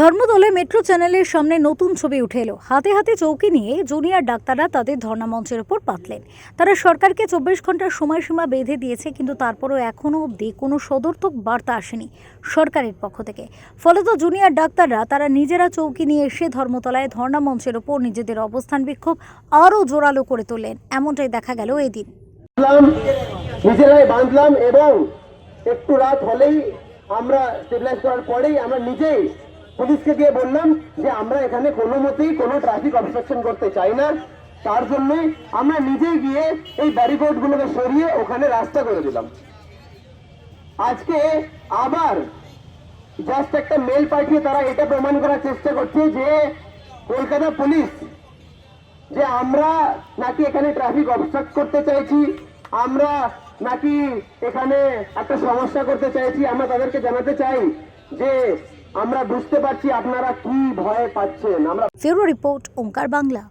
ধর্মদলে metro চ্যানেলের সামনে নতুন ছবি উঠে এলো। হাতে হাতে চৌকি নিয়ে জুনিয়র ডাক্তাররা তাদের ধর্ণা মঞ্চের ওপর পাতলেন। তারা সরকারকে চব্বিশ ঘণ্টার সময়সীমা বেঁধে দিয়েছে, কিন্তু তারপরও এখনও অবধি কোনো সদর্থক বার্তা আসেনি সরকারের পক্ষ থেকে। ফলত জুনিয়র ডাক্তাররা তারা নিজেরা চৌকি নিয়ে এসে ধর্মতলায় ধর্ণা মঞ্চের ওপর নিজেদের অবস্থান বিক্ষোভ আরও জোরালো করে তোলেন। এমনটাই দেখা গেল বাঁধলাম, নিজেরাই বাঁধলাম এবং একটু রাত হলেই আমরা স্টেবিলাইজ করার পরেই আমরা নিজেই পুলিশকে গিয়ে বললাম যে আমরা এখানে কোনো মতেই কোনো ট্রাফিক অবস্ট্রাকশন করতে চাই না। তার জন্যই আমরা নিজে গিয়ে এই ব্যারিকেড গুলোকে সরিয়ে ওখানে রাস্তা করে দিলাম। আজকে আবার জাস্ট একটা মেল পাঠিয়ে তারা এটা প্রমাণ করার চেষ্টা করছে যে কলকাতা পুলিশ যে আমরা নাকি এখানে ট্রাফিক অবস্ট্রাক্ট করতে চাইছি, আমরা নাকি এখানে একটা সমস্যা করতে চাইছি, আমরা তাদেরকে জানাতে চাই যে আমরা বুঝতে পারছি আপনারা কি ভয় পাচ্ছেন। আমরা ফেরো রিপোর্ট ওঙ্কার বাংলা।